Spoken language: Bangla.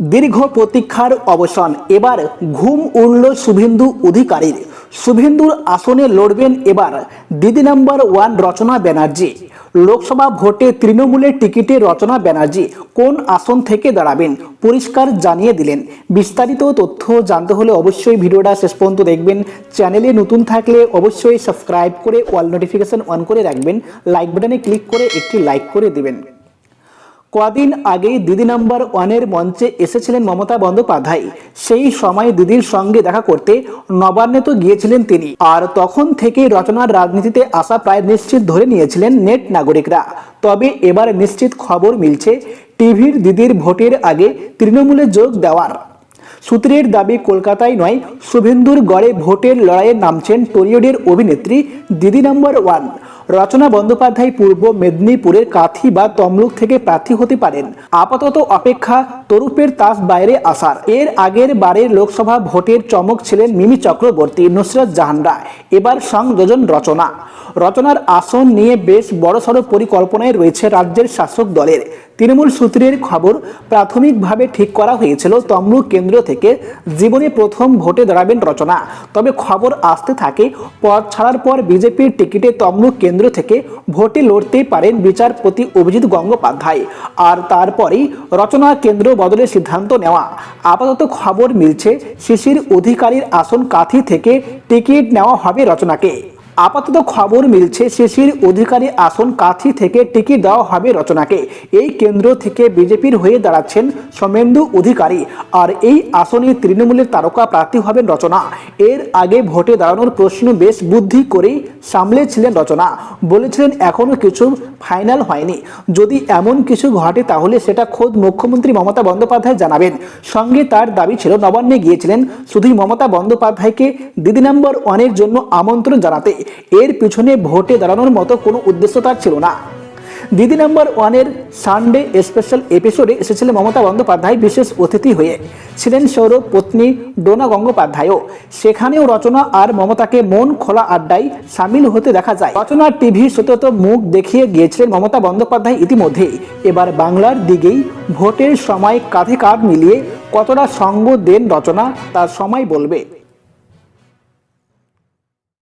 দীর্ঘ প্রতীক্ষার অবসান। এবার ঘুম উড়ল শুভেন্দু অধিকারীর। শুভেন্দুর আসনে লড়বেন এবার দিদি নাম্বার ওয়ান রচনা ব্যানার্জি। লোকসভা ভোটে তৃণমূলের টিকিটে রচনা ব্যানার্জি কোন আসন থেকে দাঁড়াবেন পরিষ্কার জানিয়ে দিলেন। বিস্তারিত তথ্য জানতে হলে অবশ্যই ভিডিওটা শেষ পর্যন্ত দেখবেন। চ্যানেলে নতুন থাকলে অবশ্যই সাবস্ক্রাইব করে অল নোটিফিকেশন অন করে রাখবেন। লাইক বাটনে ক্লিক করে একটি লাইক করে দিবেন। কদিন আগেই দিদি নাম্বার ওয়ানের মঞ্চে এসেছিলেন মমতা বন্দ্যোপাধ্যায়। সেই সময় দিদির সঙ্গে দেখা করতে নবান্নে তো গিয়েছিলেন তিনি। আর তখন থেকেই রচনার রাজনীতিতে আসা প্রায় নিশ্চিত ধরে নিয়েছিলেন নেট নাগরিকরা। তবে এবার নিশ্চিত খবর মিলছে, টিভির দিদির ভোটের আগে তৃণমূলে যোগ দেওয়ার। সূত্রের দাবি, কলকাতায় নয়, শুভেন্দুর গড়ে ভোটের লড়াইয়ে নামছেন টলিউডের অভিনেত্রী দিদি নাম্বার ওয়ান। রচনা বন্দ্যোপাধ্যায় পূর্ব মেদিনীপুরের কাথি বা তমলুক থেকে প্রার্থী হতে পারেন। আপাতত অপেক্ষা তরুপের তাস বাইরে আসার। এর আগের বারের লোকসভা ভোটের চমক ছিলেন মিমি চক্রবর্তী, নুসরত জাহানরা। এবার সংযোজন রচনা। রচনার আসন নিয়ে বেশ বড়সড় পরিকল্পনায় রয়েছে রাজ্যের শাসক দলের। তৃণমূল সূত্রের খবর, প্রাথমিকভাবে ঠিক করা হয়েছিল তমলুক কেন্দ্র থেকে জীবনে প্রথম ভোটে দাঁড়াবেন রচনা। তবে খবর আসতে থাকে পদ ছাড়ার পর বিজেপির টিকিটে তমলুক কেন্দ্র থেকে ভোটে লড়তেই পারেন বিচারপতি অভিজিৎ গঙ্গোপাধ্যায়। আর তারপরেই রচনা কেন্দ্র বদলের সিদ্ধান্ত নেওয়া। আপাতত খবর মিলছে, শিশির অধিকারীর আসন কাথি থেকে টিকিট নেওয়া হবে রচনাকে। আপাতত খবর মিলছে শিশির অধিকারী আসন কাথি থেকে টিকিট দেওয়া হবে রচনাকে। এই কেন্দ্র থেকে বিজেপির হয়ে দাঁড়াচ্ছেন সোমেন্দু অধিকারী। আর এই আসনে তৃণমূলের তারকা প্রার্থী হবেন রচনা। এর আগে ভোটে দাঁড়ানোর প্রশ্ন বেশ বুদ্ধি করেই সামলেছিলেন রচনা। বলেছিলেন এখনও কিছু ফাইনাল হয়নি। যদি এমন কিছু ঘটে তাহলে সেটা খোদ মুখ্যমন্ত্রী মমতা বন্দ্যোপাধ্যায় জানাবেন। সঙ্গে তার দাবি ছিল, নবান্নে গিয়েছিলেন শুধুই মমতা বন্দ্যোপাধ্যায়কে দিদি নম্বর ওয়ানের জন্য আমন্ত্রণ জানাতে। এর পিছনে ভোটে দাঁড়ানোর মতো কোনো উদ্দেশ্য তার ছিল না। দিদি নাম্বার ওয়ানের সানডে স্পেশাল এপিসোডে এসেছিলেন মমতা বন্দ্যোপাধ্যায়, বিশেষ অতিথি হয়ে। ছিলেন সৌরভ, পত্নী ডোনা গঙ্গোপাধ্যায়ও। সেখানেও রচনা আর মমতাকে মন খোলা আড্ডায় সামিল হতে দেখা যায়। রচনা টিভি সতত মুখ দেখিয়ে গিয়েছিলেন মমতা বন্দ্যোপাধ্যায় ইতিমধ্যেই। এবার বাংলার দিকেই ভোটের সময় কাঁধে কাঁধ মিলিয়ে কতটা সঙ্গ দেন রচনা, তার সময় বলবে।